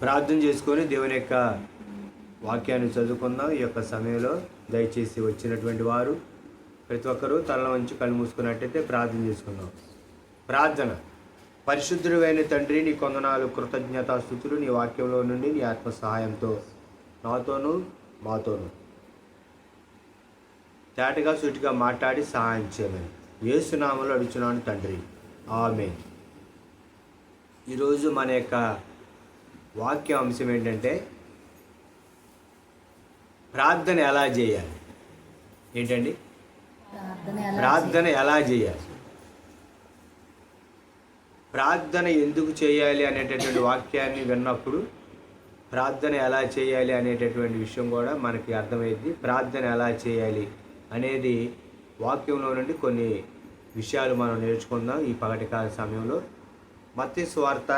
ప్రార్థన చేసుకొని దేవుని యొక్క వాక్యాన్ని చదువుకుందాం. ఈ యొక్క సమయంలో దయచేసి వచ్చినటువంటి వారు ప్రతి ఒక్కరూ తల వంచి కళ్ళు మూసుకున్నట్టయితే ప్రార్థన చేసుకుందాం. ప్రార్థన. పరిశుద్ధుడు అయిన తండ్రి నీ కొందనాలు కృతజ్ఞతాస్థుతులు నీ వాక్యంలో నుండి నీ ఆత్మ సహాయంతో నాతోనూ మాతోనూ తేటగా సూటిగా మాట్లాడి సహాయం చేయమని ఏసునామలు అడుచున్నాను తండ్రి. ఆమె ఈరోజు మన యొక్క వాక్య అంశం ఏంటంటే ప్రార్థన ఎలా చేయాలి? ఏంటండి? ప్రార్థన ఎలా చేయాలి? ప్రార్థన ఎందుకు చేయాలి అనేటటువంటి వాక్యాన్ని విన్నప్పుడు ప్రార్థన ఎలా చేయాలి అనేటటువంటి విషయం కూడా మనకి అర్థమైంది ప్రార్థన ఎలా చేయాలి అనేది వాక్యంలో నుండి కొన్ని విషయాలు మనం నేర్చుకుందాం ఈ పగటికాల సమయంలో. మత్తి స్వార్త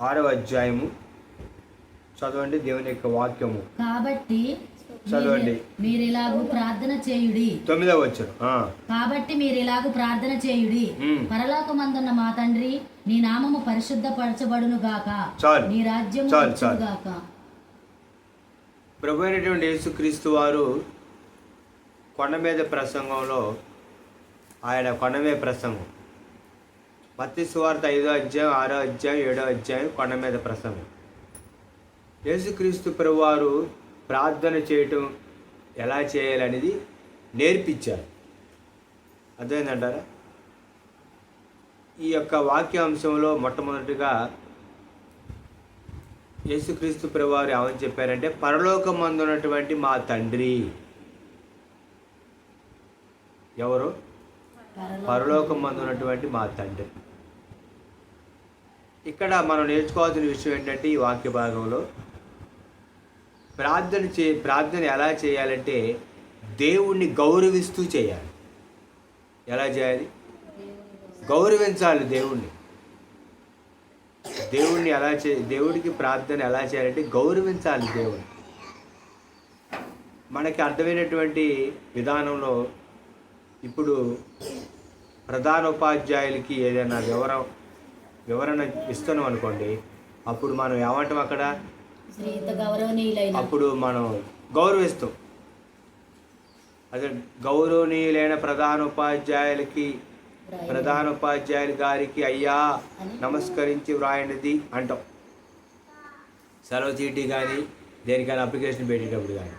ఆరవ అధ్యాయము. చదవండి దేవుని యొక్క వాక్యము. కాబట్టి చదవండి. మీరు ఇలాగూ ప్రార్థన చేయుడి. తొమ్మిదవ వచ్చను కాబట్టి మీరు ఇలాగూ ప్రార్థన చేయుడి. పరలోకమందున్న మా తండ్రి నీ నామము పరిశుద్ధపరచబడును గాక. చాలు. నీ రాజ్యం చాలు, వచ్చును చాలు. గాక. ప్రభు అయినటువంటి యేసుక్రీస్తు వారు కొండ మీద ప్రసంగంలో ఆయన కొండ మీద ప్రసంగం. మత్తి సువార్త ఐదో అధ్యాయం ఆరో అధ్యాయం ఏడో అధ్యాయం కొండ మీద ప్రసంగం. యేసుక్రీస్తు ప్రభువారు ప్రార్థన చేయటం ఎలా చేయాలనేది నేర్పించారు. అర్థమైందంటారా? ఈ యొక్క వాక్యాంశంలో మొట్టమొదటిగా యేసుక్రీస్తు ప్రభువారు ఏమని చెప్పారంటే పరలోకమందు ఉన్నటువంటి మా తండ్రి. ఎవరు? పరలోకమందు. ఉన్నటువంటి మా తండ్రి. ఇక్కడ మనం నేర్చుకోవాల్సిన విషయం ఏంటంటే ఈ వాక్య భాగంలో ప్రార్థన చే ప్రార్థన ఎలా చేయాలంటే దేవుణ్ణి గౌరవిస్తూ చేయాలి. ఎలా చేయాలి? గౌరవించాలి దేవుణ్ణి. దేవుణ్ణి ఎలా చే దేవుడికి ప్రార్థన ఎలా చేయాలంటే గౌరవించాలి దేవుణ్ణి. మనకి అర్థమైనటువంటి విధానంలో ఇప్పుడు ప్రధాన ఉపాధ్యాయులకి ఏదైనా వివరం వివరణ ఇస్తున్నాం అనుకోండి అప్పుడు మనం ఏమంటాం అక్కడ? అప్పుడు మనం గౌరవిస్తాం. అదే గౌరవనీయులైన ప్రధాన ఉపాధ్యాయులకి ప్రధాన ఉపాధ్యాయులు గారికి అయ్యా నమస్కరించి వ్రాయనిది అంటాం. సెలవు చీటీ కానీ దేనికైనా అప్లికేషన్ పెట్టేటప్పుడు కానీ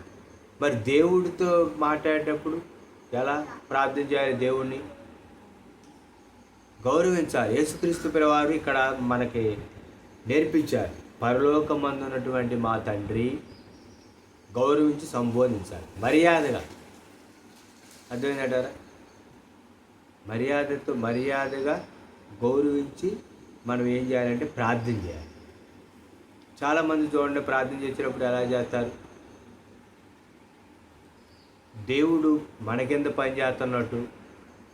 మరి దేవుడితో మాట్లాడేటప్పుడు ఎలా ప్రార్థన చేయాలి దేవుణ్ణి? గౌరవించాలి. యేసుక్రీస్తు పిల్లవారు ఇక్కడ మనకి నేర్పించారు. పరలోకమందున్నటువంటి మా తండ్రి గౌరవించి సంబోధించాలి. మర్యాదగా. అర్థమైందంటారా మర్యాదతో మర్యాదగా గౌరవించి మనం ఏం చేయాలంటే ప్రార్థన చేయాలి. చాలామంది చూడండి ప్రార్థన చేసినప్పుడు ఎలా చేస్తారు? దేవుడు మన కింద పని చేస్తున్నట్టు?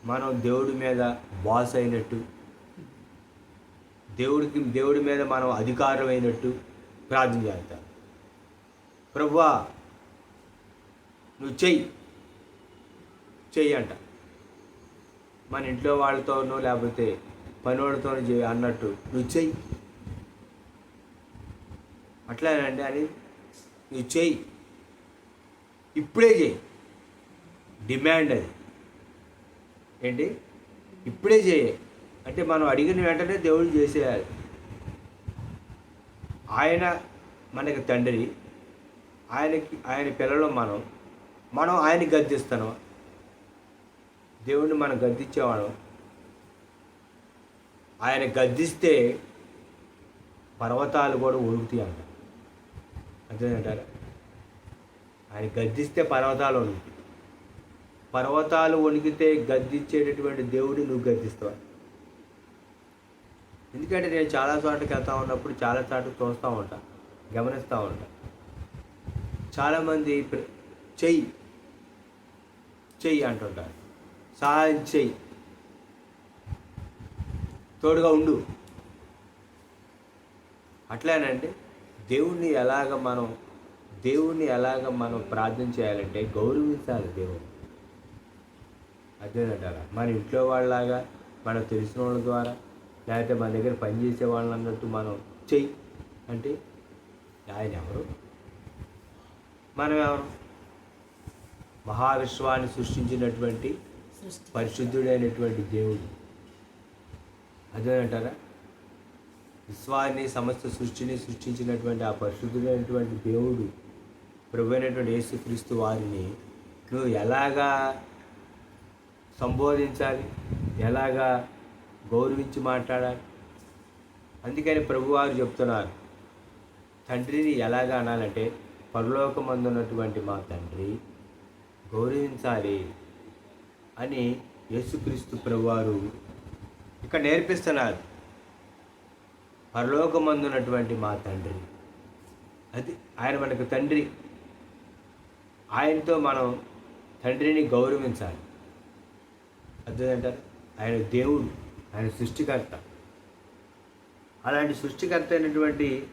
మనం దేవుడి మీద బాస్ అయినట్టు దేవుడికి దేవుడి మీద మనం అధికారం అయినట్టు ప్రార్థన చేస్తాం. ప్రభువా నువ్వు చెయ్యి. చెయ్యి అంట. మన ఇంట్లో వాళ్ళతోనో లేకపోతే పనివాడితోనో చేయి అన్నట్టు నువ్వు చెయ్యి. అట్లానండి అని నువ్వు చెయ్యి. ఇప్పుడే చెయ్యి. డిమాండ్ అది. ఏంటి? ఇప్పుడే చేయి. అంటే మనం అడిగిన వెంటనే దేవుడు చేసేయాలి. ఆయన మనకి తండ్రి. ఆయనకి ఆయన పిల్లలు మనం. మనం ఆయన గద్దిస్తాను దేవుడిని మనం గద్దించేవాడు ఆయన గద్దిస్తే పర్వతాలు కూడా ఉడుకుతాయి అంట అంతేనంటారా? ఆయన గద్దిస్తే పర్వతాలు ఉడుకుతాయి పర్వతాలు వణికితే గద్దించేటటువంటి దేవుడిని నువ్వు గద్దిస్తావు? ఎందుకంటే నేను చాలా చోట్లకి వెళ్తూ ఉన్నప్పుడు చాలా చోట్ల చూస్తూ ఉంటా గమనిస్తూ ఉంటా. చాలామంది చెయ్యి చెయ్యి అంటుంటారు. సహాయం చెయ్యి. తోడుగా ఉండు. అట్లానండి దేవుణ్ణి ఎలాగ మనం దేవుణ్ణి ఎలాగ మనం ప్రార్థన చేయాలంటే గౌరవించాలి దేవుణ్ణి. అదేనంటారా? మన ఇంట్లో వాళ్ళలాగా మనకు తెలిసిన వాళ్ళ ద్వారా లేకపోతే మన దగ్గర పనిచేసే అన్నట్టు మనం చెయ్యి. అంటే ఆయన ఎవరు? మనం ఎవరు? మహావిశ్వాన్ని సృష్టించినటువంటి సృష్టి. పరిశుద్ధుడైనటువంటి దేవుడు. అదేనంటారా? విశ్వాన్ని సమస్త సృష్టిని సృష్టించినటువంటి ఆ పరిశుద్ధుడైనటువంటి దేవుడు ప్రభు అయినటువంటి యేసుక్రీస్తు వారిని నువ్వు ఎలాగా సంబోధించాలి. ఎలాగా గౌరవించి మాట్లాడాలి? అందుకని ప్రభువారు చెప్తున్నారు. తండ్రిని ఎలాగా అనాలంటే పరలోకమందున్నటువంటి మా తండ్రి గౌరవించాలి అని యేసుక్రీస్తు ప్రభువారు ఇక్కడ నేర్పిస్తున్నారు. పరలోకమందున్నటువంటి మా తండ్రి. అది ఆయన మనకు తండ్రి. ఆయనతో మనం తండ్రిని గౌరవించాలి. అర్థమంటారు ఆయన దేవుడు ఆయన సృష్టికర్త. అలాంటి సృష్టికర్త అయినటువంటి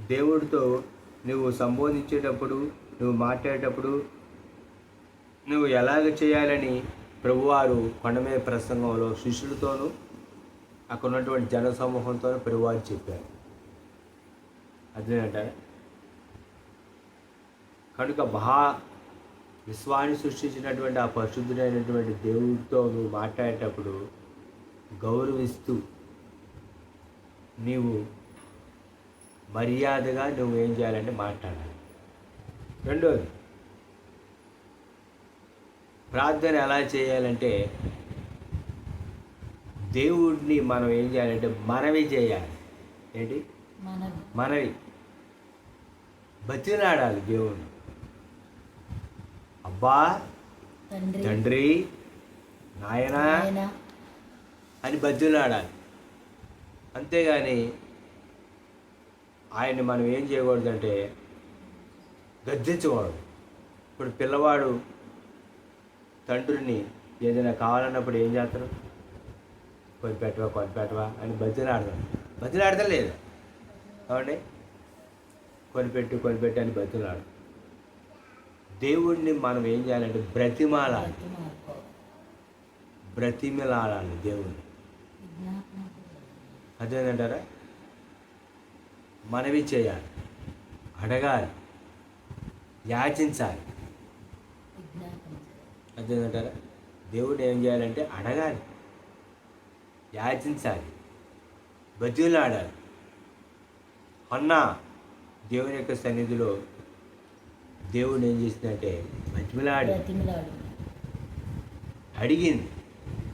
దేవుడితో నువ్వు సంబోధించేటప్పుడు నువ్వు మాట్లాడేటప్పుడు నువ్వు ఎలాగ చేయాలని ప్రభువారు కొండ మీద ప్రసంగంలో శిష్యులతోనూ అక్కడ ఉన్నటువంటి జన సమూహంతో ప్రభువారు చెప్పారు. అదేనంటారా కనుక మహా విశ్వాన్ని సృష్టించినటువంటి ఆ పరిశుద్ధుడైనటువంటి దేవుడితో నువ్వు మాట్లాడేటప్పుడు గౌరవిస్తూ నీవు మర్యాదగా నువ్వు ఏం చేయాలంటే మాట్లాడాలి. రెండోది ప్రార్థన ఎలా చేయాలంటే దేవుడిని మనం ఏం చేయాలంటే మనవి చేయాలి. ఏంటి? మనవి. బతిలాడాలి దేవుణ్ణి. అబ్బా తండ్రి. నాయనా అని బతిలాడాలి అంతేగాని ఆయన్ని మనం ఏం చేయకూడదంటే గద్దించకూడదు. ఇప్పుడు పిల్లవాడు తండ్రిని ఏదైనా కావాలన్నప్పుడు ఏం చేస్తారు? కొని పెట్టవా కొని పెట్టవా అని బతిలాడతాడు బతిలాడతా లేదు? కావండి కొనిపెట్టు కొనిపెట్టు అని బతిలాడు దేవుడిని మనం ఏం చేయాలంటే బ్రతిమాలాలి. బ్రతిమిలాడాలి బ్రతిమలాడాలి దేవుడిని విజ్ఞాపన మనవి చేయాలి. అడగాలి. యాచించాలి. అదేంటారా దేవుడు ఏం చేయాలంటే అడగాలి. యాచించాలి. బతులాడాలి అన్నా దేవుని యొక్క సన్నిధిలో దేవుడు ఏం చేసిందంటే బతిమలాడి అడిగింది.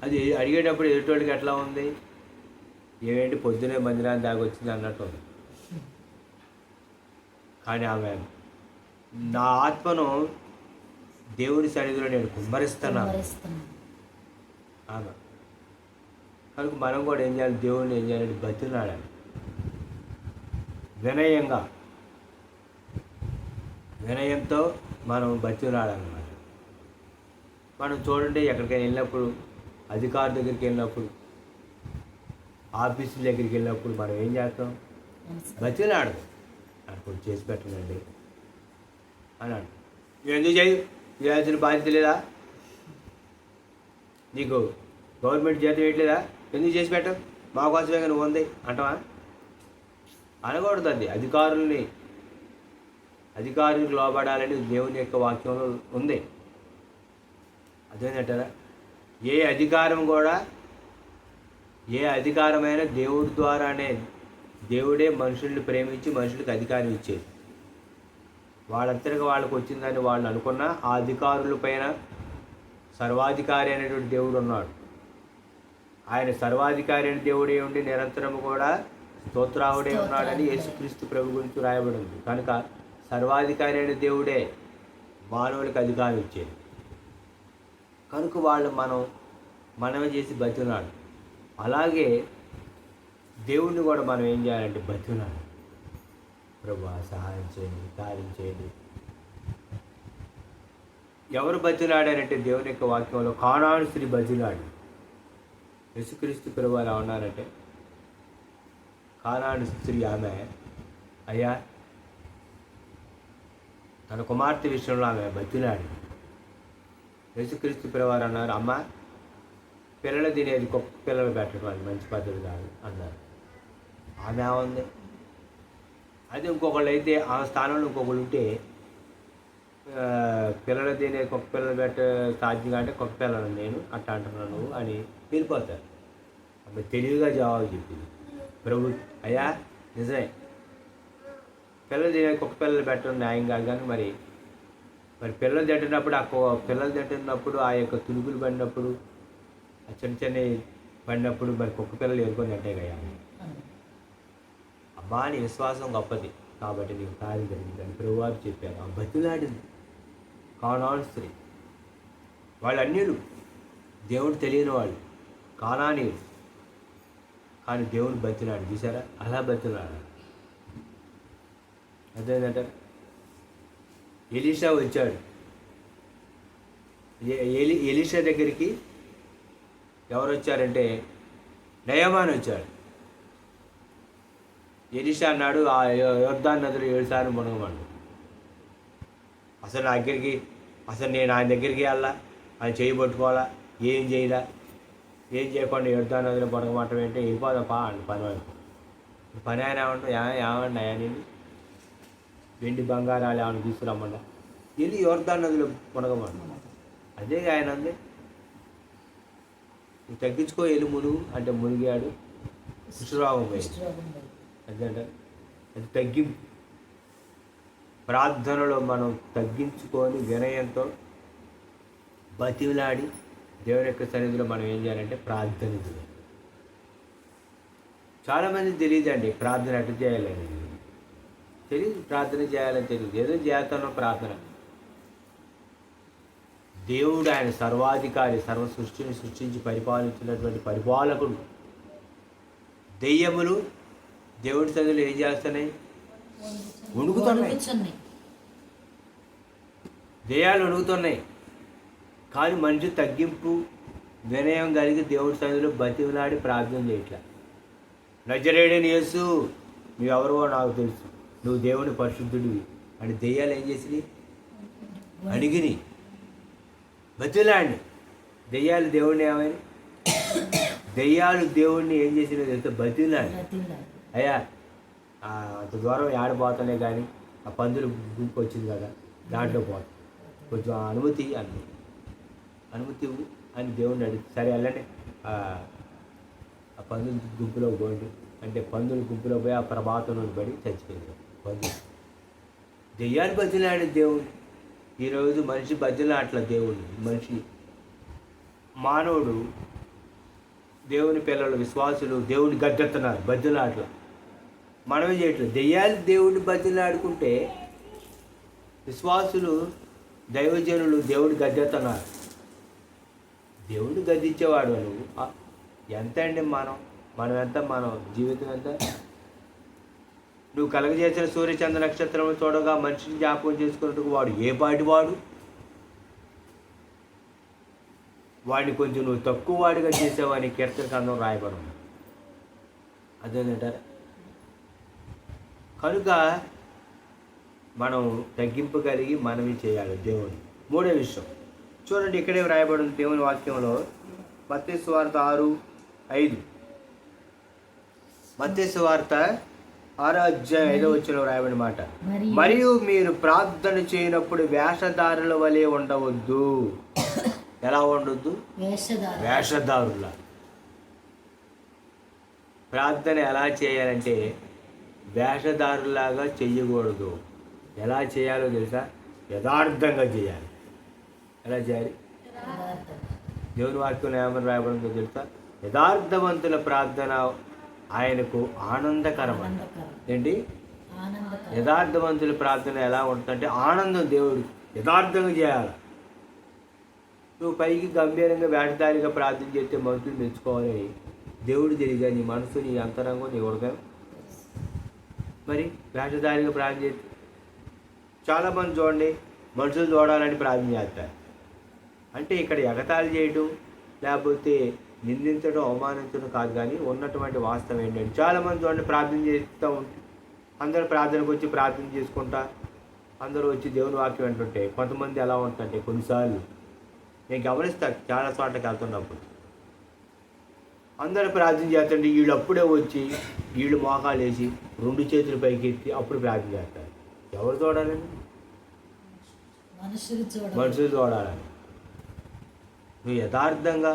అది అడిగేటప్పుడు ఎదుటోడికి ఎట్లా ఉంది? ఏమేంటి పొద్దునే మందిరాన్ని దాకా వచ్చింది అన్నట్టు ఉంది. కానీ ఆమె నా ఆత్మను దేవుని సన్నిధిలో నేను కుమ్మరిస్తున్నాను. ఆమె. కనుక మనం కూడా ఏం చేయాలి? దేవుడిని ఏం చేయాలంటే బతిలాడాలి వినయంగా. వినయంతో మనం బతిలాడాలన్నమాట మనం చూడండి ఎక్కడికైనా వెళ్ళినప్పుడు అధికారి దగ్గరికి వెళ్ళినప్పుడు ఆఫీసుల దగ్గరికి వెళ్ళినప్పుడు మనం ఏం చేస్తాం? నమస్కారం. బతిలాడదు నాకు కొంచెం చేసి పెట్టనండి. అని నువ్వు ఎందుకు చేయి? చేయాల్సిన బాధ్యత లేదా నీకు గవర్నమెంట్ జీతం వేయట్లేదా? ఎందుకు చేసి పెట్టావు? మా కోసమే కదా ఉంది అంటావా? అనకూడదు అది అధికారుల్ని అధికారులకు లోబడాలని దేవుని యొక్క వాక్యంలో ఉంది. అదేంటంటారా ఏ అధికారం కూడా ఏ అధికారమైనా దేవుడి ద్వారానే దేవుడే మనుషుల్ని ప్రేమించి మనుషులకు అధికారం ఇచ్చేది. వాళ్ళంతటిగా వాళ్ళకి వచ్చిందని వాళ్ళు అనుకున్న ఆ అధికారుల పైన సర్వాధికారి అనేటువంటి దేవుడు ఉన్నాడు. ఆయన సర్వాధికారి అయిన దేవుడే ఉండి నిరంతరం కూడా స్తోత్రావుడే ఉన్నాడని యేసుక్రీస్తు ప్రభు గురించి రాయబడి ఉంది కనుక సర్వాధికారి అయిన దేవుడే మానవులకు అధికారం ఇచ్చేది. కనుక వాళ్ళు మనం మనమే చేసి బతున్నాడు అలాగే దేవుణ్ణి కూడా మనం ఏం చేయాలంటే బతున్నాడు ప్రభు సహాయం చేయండి కార్యం చేయండి. ఎవరు బతిలాడారంటే దేవుని యొక్క వాక్యంలో కానాడు స్త్రీ బతిలాడు యేసుక్రీస్తు ప్రభు అలా ఉన్నారంటే కానాడు స్త్రీ ఆమె అయ్యా తన కుమార్తె విషయంలో ఆమె బతిలాడి యేసుక్రీస్తు పిల్లవారు అన్నారు అమ్మ పిల్లలు తినేది కుక్క పిల్లలు పెట్టడం అది మంచి పద్ధతి కాదు అన్నారు. ఆమె ఉంది అది ఇంకొకళ్ళు అయితే ఆ స్థానంలో ఇంకొకళ్ళు ఉంటే పిల్లలు తినే కుక్క పిల్లలు పెట్ట సాధ్యం అంటే కుక్క పిల్లలు నేను అట్లా అంటున్నాను నువ్వు అని వెళ్ళిపోతారు. అప్పుడు తెలివిగా జవాబు చెప్పింది. ప్రభు అయ్యా నిజమే. పిల్లలు తినే కుక్క పిల్లలు పెట్టడం న్యాయం కాదు కానీ మరి మరి పిల్లలు తింటున్నప్పుడు ఆ పిల్లలు తింటున్నప్పుడు ఆ యొక్క తులుగులు పడినప్పుడు ఆ చిన్న చిన్న పడినప్పుడు మరి కుక్క పిల్లలు ఎదుర్కొని తింటాయి కదా అబ్బా నీ విశ్వాసం గొప్పది. కాబట్టి నీకు కార్యం జరిగిందని ప్రభువారు చెప్పారు. ఆ బతిలాడింది. కానాన్ స్త్రీ వాళ్ళు అన్యులు దేవుడు తెలియని వాళ్ళు. కానానీయులు. కానీ దేవుడు బతిలాడు చూసారా అలా బతిలాడు అదేంటంటే ఎలీషా వచ్చాడు ఎలి ఎలీషా దగ్గరికి ఎవరు వచ్చారంటే నయమాన్ వచ్చాడు. ఎలీషా అన్నాడు ఆ యోర్ధాన్ నదులు ఏడుసార్లు మునగమన్నాడు అసలు నా దగ్గరికి అసలు నేను ఆయన దగ్గరికి వెళ్ళా ఆయన చేయి పట్టుకోవాలా? ఏం చేయలా? ఏం చేయకుండా యోర్ధాన్ నదిలో మునగమంటాం ఏంటంటే వెళ్ళిపోదాం పా అండి పని వైపు పని ఆయన ఏమంటాం ఏమండి అయ్యా నేను వెండి బంగారాలు ఆమెను తీసుకురమ్మన్నా వెళ్ళి యోర్దాన్ నదిలో మునగమన్నా అదే ఆయన అంది. నువ్వు తగ్గించుకో వెళ్ళి మునుగు అంటే మునిగాడు. కుష్ఠరోగం అదే అంటే అది తగ్గింపు. ప్రార్థనలో మనం తగ్గించుకొని వినయంతో బతిలాడి దేవుని యొక్క సన్నిధిలో మనం ఏం చేయాలంటే ప్రార్థన చేయాలి. చాలామంది తెలియదండి ప్రార్థన ఎట్లా చేయాలని తెలియదు ప్రార్థన చేయాలని తెలియదు. ఏదో చేస్తానో ప్రార్థన. దేవుడు ఆయన సర్వాధికారి సర్వ సృష్టిని సృష్టించి పరిపాలించినటువంటి పరిపాలకుడు. దెయ్యములు దేవుడి సన్నిధిలో ఏం చేస్తున్నాయి? వణుకుతున్నాయి. దెయ్యాలు వణుకుతున్నాయి. కానీ మనిషి తగ్గింపు వినయం కలిగి దేవుడి సన్నిధిలో బతిమలాడి ప్రార్థన చేయట్లా. నజరేడని యేసు నువ్వెవరో నాకు తెలుసు. నువ్వు దేవుని పరిశుద్ధుడివి. అని దెయ్యాలు ఏం చేసినాయి అడిగిని బతిలాండి దెయ్యాలు దేవుడిని ఏమని దెయ్యాలు దేవుడిని ఏం చేసినా తెలిస్తే బతిలాండి. అయ్యా అంత దూరం ఆడిపోతానే కానీ ఆ పందులు గుంపు వచ్చింది కదా దాంట్లో పోతా. కొంచెం అనుమతి అన్న అనుమతి అని దేవుడిని అడిగి. సరే వెళ్ళండి. ఆ ఆ పందుల గుంపులో పోండి. అంటే పందుల గుంపులో పోయి ఆ ప్రభాతంలో పడి చచ్చిపోయింది. పందులు దెయ్యాలు బతిలాడు దేవుడు. ఈరోజు మనిషి బతిలాట్ల దేవుడు. మనిషి మానవుడు దేవుని పిల్లలు విశ్వాసులు దేవుని గద్దెత్తున్నారు బద్దెలాట్ల మనమే చేయట్లేదు. దెయ్యాలు దేవుడిని బద్దెలాడుకుంటే విశ్వాసులు దైవజనులు దేవుడి గద్దెత్తున్నారు దేవుడు గద్దించేవాడు నువ్వు ఎంత అండి మనం? మనం ఎంత మనం జీవితం ఎంత? నువ్వు కలగజేసిన సూర్యచంద్ర నక్షత్రం చూడగా మనిషిని జ్ఞాపకం చేసుకున్నట్టుకు వాడు ఏ పాటి వాడు? వాడిని కొంచెం నువ్వు తక్కువ వాడిగా చేసేవాడిని కీర్తన కందం రాయబడి ఉంది కనుక మనం తగ్గింపు కలిగి మనవి చేయాలి దేవుని. మూడో విషయం. చూడండి ఇక్కడే రాయబడి దేవుని వాక్యంలో మత్స్య వార్త ఆరు ఐదు. మత్స్య వార్త ఆరో అధ్యాయం ఐదో వచ్చిన రాయబడిన మాట మరియు మీరు ప్రార్థన చేయనప్పుడు వేషధారుల వలె ఉండవద్దు. ఎలా ఉండొద్దు? వేషధార వేషధారుల. ప్రార్థన ఎలా చేయాలంటే వేషధారులాగా చెయ్యకూడదు. ఎలా చేయాలో తెలుసా? యథార్థంగా చేయాలి. ఎలా చేయాలి. దేవుని వాక్యం ఏమని రాయబడిందో తెలుసా? యథార్థవంతుల ప్రార్థన ఆయనకు ఆనందకరం. అంట ఆనందకరం. ఏంటి యథార్థవంతుల ప్రార్థన ఎలా ఉంటుందంటే ఆనందం దేవుడు యథార్థంగా చేయాలి. నువ్వు పైకి గంభీరంగా వేటదారిగా ప్రార్థన చేస్తే మనుషులు మెచ్చుకోవాలని దేవుడు తెలియగా నీ మనసు నీ అంతరంగం నీ హృదయం. మరి వేటదారిగా ప్రార్థన చేస్తే చాలామంది చూడండి మనుషులు చూడాలని ప్రార్థన చేస్తారు. అంటే ఇక్కడ ఎగతాళి చేయడం లేకపోతే నిందించడం అవమానించడం కాదు కానీ ఉన్నటువంటి వాస్తవం ఏంటంటే చాలామంది చూడండి ప్రార్థన చేస్తూ ఉంటారు అందరూ ప్రార్థనకు వచ్చి ప్రార్థన చేసుకుంటా అందరూ వచ్చి దేవుని వాక్యం వింటుంటే కొంతమంది ఎలా ఉంటుంటే కొన్నిసార్లు నేను గమనిస్తా చాలా చోట్లకి వెళ్తున్నప్పుడు. అందరూ ప్రార్థన చేస్తుంటే వీళ్ళు అప్పుడే వచ్చి వీళ్ళు మోకాలు వేసి రెండు చేతులు పైకి ఎత్తి అప్పుడు ప్రార్థన చేస్తారు. ఎవరు చూడాలండి? మనుషులు చూడ మనుషులు చూడాలని నువ్వు యథార్థంగా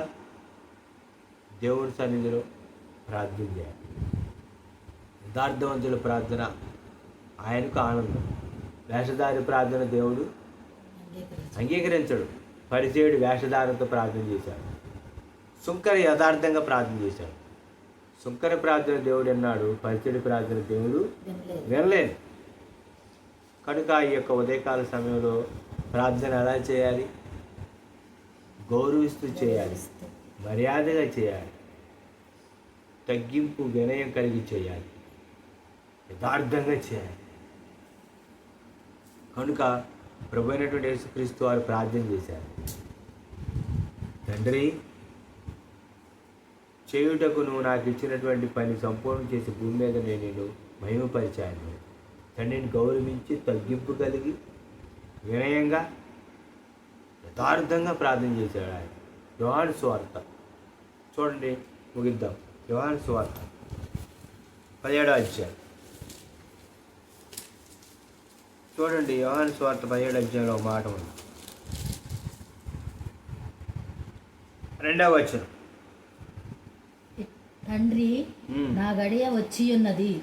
దేవుని సన్నిధిలో ప్రార్థన చేయాలి. యథార్థవంతుల ప్రార్థన ఆయనకు ఆనందం. వేషధారి ప్రార్థన దేవుడు అంగీకరించడు. పరిచయుడు వేషధారంతో ప్రార్థన చేశాడు. సుంకర యథార్థంగా ప్రార్థన చేశాడు. సుంకర ప్రార్థన దేవుడు అన్నాడు పరిచయుడి ప్రార్థన దేవుడు వినలేదు. వినలేదు. కనుక ఈ యొక్క ఉదయకాల సమయంలో ప్రార్థన ఎలా చేయాలి? గౌరవిస్తూ చేయాలి. మర్యాదగా చేయాలి. తగ్గింపు వినయం కలిగి చేయాలి. యథార్థంగా చేయాలి. కనుక ప్రభు అయినటువంటి యేసుక్రీస్తు వారు ప్రార్థన చేశారు. తండ్రి చేయుటకు నువ్వు నాకు ఇచ్చినటువంటి పని సంపూర్ణం చేసి భూమి మీద నేను నిన్ను మహిమపరిచాను. తండ్రిని గౌరవించి తగ్గింపు కలిగి వినయంగా యథార్థంగా ప్రార్థన చేశాడు ఆయన. యోహాను స్వార్థ చూడండి ముగిద్దాం. యోహాను స్వార్థ పదిహేడో అధ్యాయం. చూడండి యోహాను స్వార్థ పదిహేడు అధ్యాయంలో ఒక మాట ఉంది. రెండవ వచనం. తండ్రి. నా గడియ వచ్చి ఉన్నది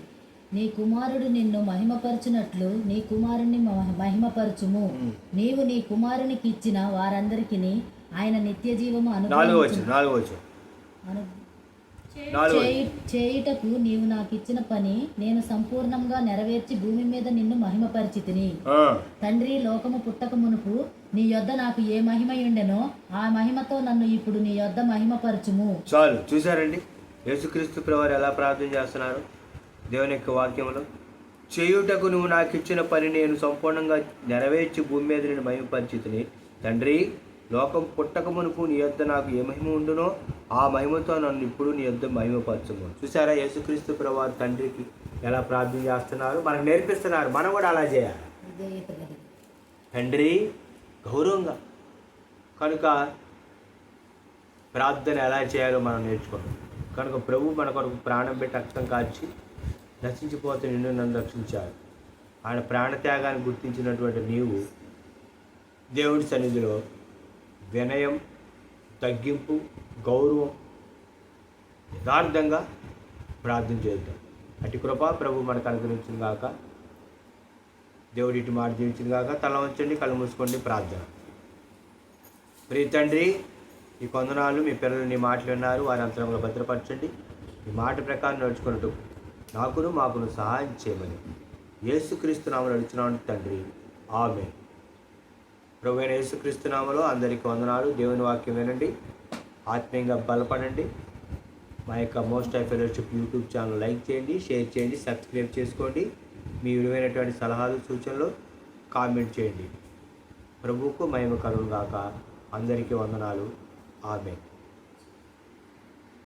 నీ కుమారుడు నిన్ను మహిమపరచునట్లు నీ కుమారుని మహ- మహిమపరచుము. నీవు నీ కుమారునికి ఇచ్చిన వారందరికి ఆయన నిత్య జీవము నాలుగో అనుగ్రహించు వచనం నాలుగో వచనం అను- చేయుటకు నీవు నాకు ఇచ్చిన పని నేను సంపూర్ణంగా నెరవేర్చి భూమి మీద నిన్ను మహిమపరిచితిని. ఆ, తండ్రి లోకము పుట్టక మునుపు నీ యొద్ద నాకు ఏ మహిమ ఉండెనో ఆ మహిమతో నన్ను ఇప్పుడు నీ యొద్ద మహిమపరచుము. చాలు. చూసారండి యేసుక్రీస్తు ప్రవారు ఎలా ప్రార్థన చేస్తున్నారు? దేవుని యొక్క వాక్యంలో చేయుటకు నువ్వు నాకు ఇచ్చిన పని నేను సంపూర్ణంగా నెరవేర్చి భూమి మీద నేను మహిమపరిచితిని. తండ్రి లోకం పుట్టక మునుపు నీ యొద్ద నాకు ఏ మహిమ ఉండునో ఆ మహిమతో నన్ను ఇప్పుడు నీ యొద్ద మహిమపరచము. చూసారా యేసుక్రీస్తు ప్రవారు తండ్రికి ఎలా ప్రార్థన చేస్తున్నారు? మనకు నేర్పిస్తున్నారు. మనం కూడా అలా చేయాలి. తండ్రి గౌరవంగా. కనుక ప్రార్థన ఎలా చేయాలో మనం నేర్చుకున్నాం కనుక ప్రభు మన కొరకు ప్రాణం పెట్టి రక్తం కాల్చి నశించిపోతే నిన్ను నన్ను రక్షించాడు. ఆయన ప్రాణత్యాగాన్ని గుర్తించినటువంటి నీవు దేవుడి సన్నిధిలో వినయం తగ్గింపు గౌరవం యథార్థంగా ప్రార్థన చేద్దాం. అటు కృప ప్రభు మనకు అనుగ్రహించిన గాక దేవుడి ఇటు మాట జీవించిన కాక తల ఉంచండి కళ్ళు మూసుకోండి ప్రార్థన. ప్రియ తండ్రి ఈ కొందనాలు మీ పిల్లలు నీ మాటలు విన్నారు వారి అంతరంలో భద్రపరచండి. ఈ మాట ప్రకారం నడుచుకున్నట్టు నాకును మాకును సహాయం చేయమని. యేసుక్రీస్తు నామలు నడుచున్నాను తండ్రి. ఆమె ప్రభు యేసుక్రీస్తునామలో అందరికీ వందనాలు. దేవుని వాక్యం వినండి. ఆత్మీయంగా బలపడండి. మా యొక్క most high fellowship YouTube channel like చేయండి షేర్ చేయండి సబ్స్క్రైబ్ చేసుకోండి. మీ విలువైనటువంటి సలహాలు సూచనలు కామెంట్ చేయండి. ప్రభువుకు మహిమ కలుగుగాక అందరికీ వందనాలు. ఆమె